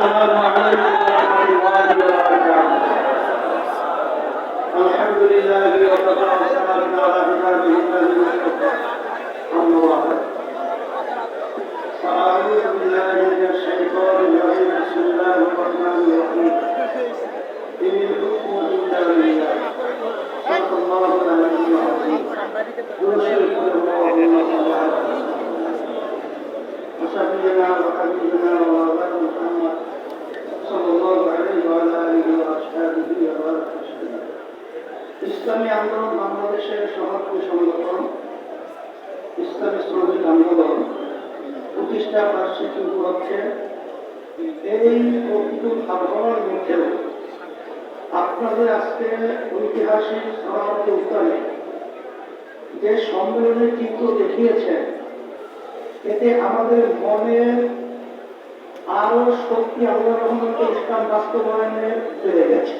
السلام عليكم ورحمة الله وبركاته. الحمد لله وكفى وسلام على عباده الذين اصطفى أما بعد فأعوذ بالله من الشيطان الرجيم. بسم الله الرحمن الرحيم. إن الحكم إلا لله صدق الله العلي العظيم. يوصيكم الله وسيدنا وحبيبنا ومولانا محمد الله عليه وعلى اله واصحابه وبارك وسلم ইসলামী আন্দোলন বাংলাদেশের সমাজী সংগঠন ইসলামী শ্রমিক আন্দোলন প্রতিষ্ঠা বার্ষিকী উপলক্ষে এই প্রতিকূল আবহাওয়ার মধ্যেও আপনাদের আজকে ঐতিহাসিক সমাজে উত্তরে যে সম্মেলনের চিত্র দেখিয়েছেন এতে আমাদের মনে আরো শক্তি আল্লাহ রহমতের ইসলাম বাস্তবায়নে বেড়ে গেছে।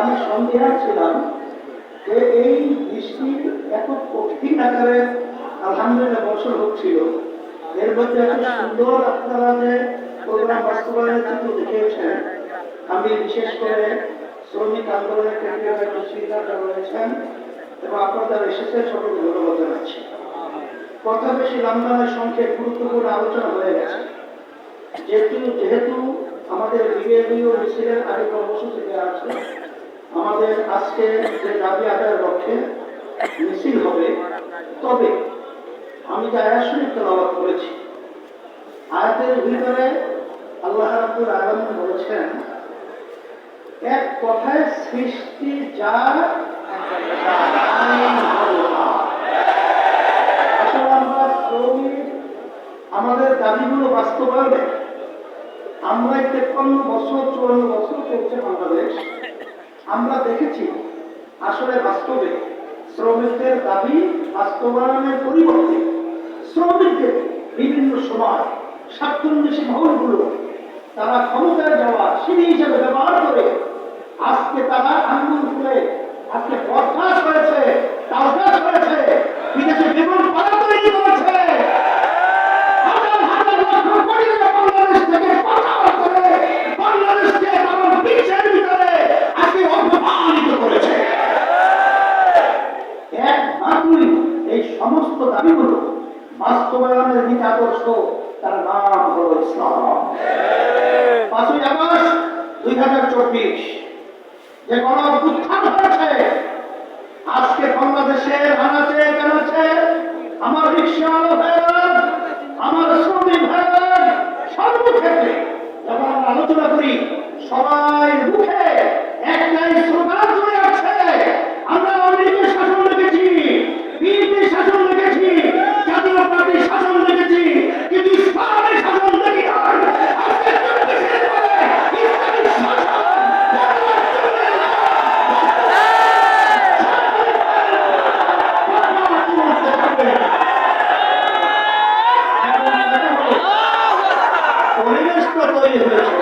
আমি সন্দেহ ছিলাম যে এই বৃষ্টি এত কঠিন আকারে আলহামদুলিল্লাহ বছর হচ্ছিল। এর মধ্যে এত সুন্দর আপনারা যে প্রোগ্রাম বাস্তবায়নের চিত্র দেখিয়েছেন, আমি বিশেষ করে শ্রমিক আন্দোলনের কেন্দ্রীয় নেতৃত্বে রয়েছেন এবং আপনারা এসেছেন সকলকে ধন্যবাদ জানাচ্ছি। কথা বেশি লম্বানের সংখ্যে গুরুত্বপূর্ণ আলোচনা হয়ে গেছে। যেহেতু আমাদের মিছিলের আগে কর্মসূচিতে আছে আমাদের আজকে যে দাবি আদায়ের লক্ষ্যে মিছিল হবে, তবে আমি যে আয়াত শরীফ করেছি, আয়াতের ভিতরে আল্লাহ রাব্বুল আলামিন বলেছেন, এক কথায় সৃষ্টি না। আসলে আমরা আমাদের দাবিগুলো বাস্তবায়নে আমরা তেপ্পান্ন বছর, চুয়ান্ন বছর চলছে বাংলাদেশ। আমরা দেখেছি আসলে বাস্তবে শ্রমিকদের দাবি বাস্তবায়নের পরিবর্তে শ্রমিকদের বিভিন্ন সময় স্বার্থন্বেষী মহলগুলো তারা ক্ষমতায় যাওয়া সিঁড়ি হিসেবে ব্যবহার করে আজকে তারা আঙ্গুল ফুলে আজকে বরখাস্ত হয়েছে তালকাজ করেছে বিদেশে বিমান পাড়া তৈরি করেছে হাজার হাজার লক্ষ কোটি টাকা বাংলাদেশ থেকে পাচার করে বাংলাদেশকে তারা বিশ্বের ভিতরে আজকে অপমানিত করেছে এক মাত্রই এই সমস্ত দাবিগুলো বাস্তবায়নের দিকে আদর্শ তার নাম হলো ইসলাম। পাঁচই আগস্ট দুই হাজার চব্বিশ যে গণ উত্থান হয়েছে, আজকে বাংলাদেশের আনাচে কানাচে আমার রিক্সা ভাইয়ের, আমার শ্রমিক ভাইয়ের, সর্বক্ষেত্রে। যখন আমরা আলোচনা করি সবাই মুখে একটাই স্লোগান চলে আসছে আমরা আমেরিকার শাসন দেখেছি বিএনপির শাসন দেখেছি জাতীয় পার্টির শাসন দেখেছি কিন্তু ইসলামের শাসন দেখি নাই আজকে চব্বিশের পরে ইসলামের শাসন তো তৈরি হয়েছে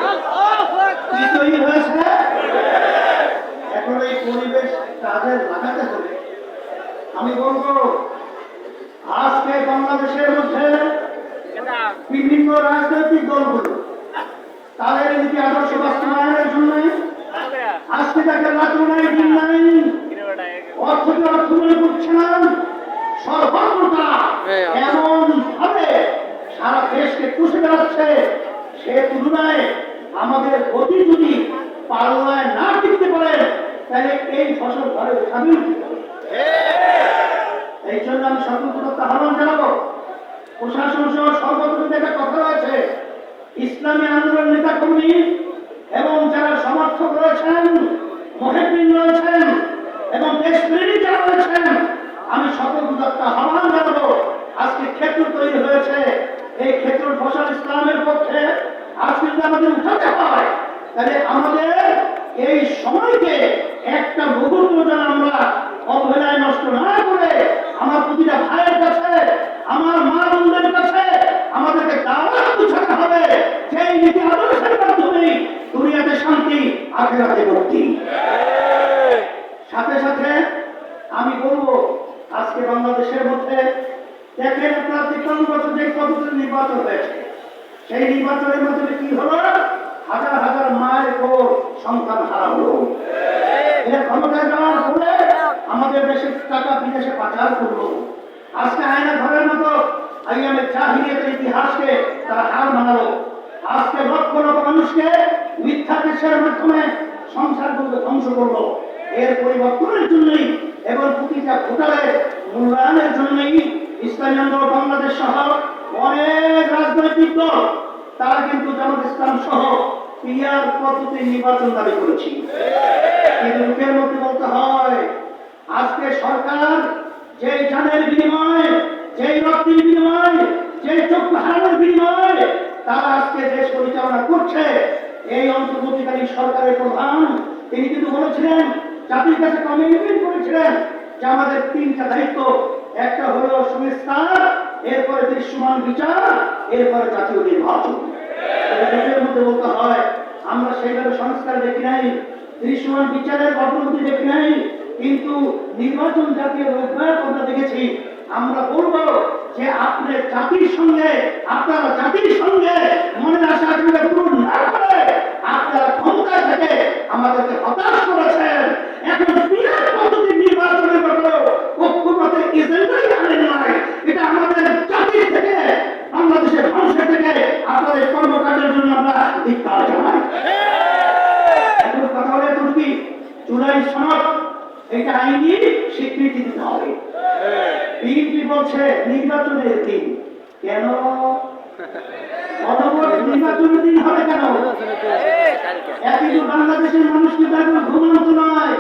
কি তৈরি হয়েছে এখন এই পরিবেশ কাজে লাগাতে হবে আমি বলব আজকে বাংলাদেশের মধ্যে বিভিন্ন রাজনৈতিক দলগুলো তাদের নীতি আদর্শ বাস্তবায়নের জন্য আজকে তাকে রাত্র নাই দিন নাই অর্থ অর্থ মনে করছে না সর্বত্র এমন ভাবে সারা দেশকে পুষে বেড়াচ্ছে। সে তুলনায় আমাদের গতি যদি পাল্লায় না টিকতে পারে, তাহলে এই ফসল ঘরে খাবি এই জন্য আমি সতর্কতা আহ্বান জানাব, প্রশাসন সহ সর্বত্র একটা কথা রয়েছে। ইসলামী আন্দোলন নেতা কর্মী এবং যারা সমর্থক রয়েছেন মহেবিন রয়েছেন এবং দেশপ্রেমী যারা রয়েছেন, আমি সতর্কতা আহ্বান জানাব, আজকে ক্ষেত্র তৈরি হয়েছে। এই ক্ষেত্র ফসল ইসলামের পক্ষে যদি আমাদের উঠাতে হয়। তাহলে আমাদের এই সময়কে একটা মুহূর্ত যেন আমরা অবহেলায় নষ্ট না করে আমার প্রতিটা ভাইয়ের কাছে, আমার মা বোনদের কাছে আমাদেরকে দাওয়াত পৌঁছাতে হবে। সেই নীতি আদর্শের মাধ্যমে দুনিয়াতে শান্তি, আখেরাতে মুক্তি। সাথে সাথে আমি বলব, আজকে বাংলাদেশের মধ্যে দেখেন আপনার তিপ্পান্ন বছর যে পদ্ধতিতে নির্বাচন হয়েছে। সেই নির্বাচনের মাধ্যমে কি হলো? হাজার হাজার মায়ের ও সন্তান হারা হলো এরা ক্ষমতায় যাওয়ার পরে আমাদের দেশের টাকা বিদেশে পাচার করল। আজকে আয়না ঘরের মতো আইয়ামের জাহিরিয়াতের ইতিহাসকে তারা হার মানালো। আজকে লক্ষ লক্ষ মানুষকে মিথ্যা দেশের মাধ্যমে সংসারগুলোকে ধ্বংস করল। এর পরিবর্তনের জন্যই এবং প্রতিটা ভোটারের মূল্যায়নের জন্যই ইসলামী আন্দোলন বাংলাদেশ সহ অনেক রাজনৈতিক দল, তারা কিন্তু জামাত ইসলাম সহ পিয়ার পদ্ধতি নির্বাচন দাবি করেছি। কিন্তু মুখের মধ্যে বলতে হয়, আজকে সরকার যে জানের বিনিময়ে যে রক্তের বিনিময়ে যে চক্ষু হারানোর বিনিময়ে তারা আজকে দেশ পরিচালনা করছে, এই অন্তর্বর্তীকালীন সরকারের প্রধান, তিনি কিন্তু বলেছিলেন, জাতির কাছে কমিউনিকেট করেছিলেন যে আমাদের তিনটা দায়িত্ব, একটা হলো সংস্কার এরপরে দৃশ্যমান বিচার, এরপরে জাতীয় নির্বাচন। মধ্যে বলতে হয়, আমরা সেইভাবে সংস্কার দেখি নাই দৃশ্যমান বিচারের অগ্রগতি দেখি নাই, কিন্তু নির্বাচন জাতীয় রোজগার আমরা দেখেছি। আমরা বলব যে আপনার জাতির সঙ্গে, আপনারা জাতির সঙ্গে মনের আশা আকাঙ্ক্ষা পূরণ না করে আপনারা ক্ষমতায় থেকে আমাদেরকে হতাশ করেছেন। এখন বিরাট পদ্ধতির নির্বাচনের ব্যাপারেও ঐক্যমতে এজেন্ডাই আনেন নাই এটা আমাদের জাতির থেকে বাংলাদেশের মানুষের থেকে আপনাদের কর্মকাণ্ডের জন্য আমরা ধিক্কার জানাই এখন কথা হলো এতটুকুই জুলাই সনদ এটা আইনি স্বীকৃতি দিতে হবে। বিএনপি বলছে নির্বাচনের দিন। কেন? নির্বাচনের দিন হবে কেন? কিন্তু বাংলাদেশের মানুষ কিন্তু এখন ঘুমানো নয়।